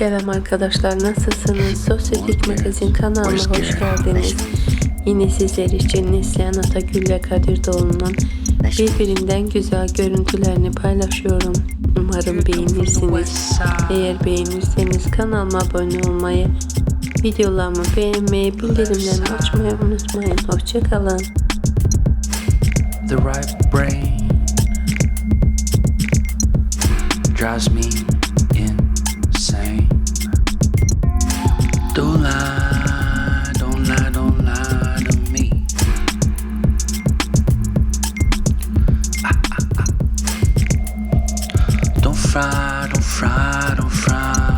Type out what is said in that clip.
Selam arkadaşlar nasılsınız? Sosyetik Magazin kanalına hoş geldiniz. Yine sizler için Neslihan Atagül ile Kadir Doğulu'nun birbirinden güzel görüntülerini paylaşıyorum. Umarım beğenirsiniz. Eğer beğenirseniz kanalıma abone olmayı, videolarımı beğenmeyi, bildirimlerimi açmayı unutmayın. Hoşçakalın. the right brain drives me fry, don't fry, don't fry.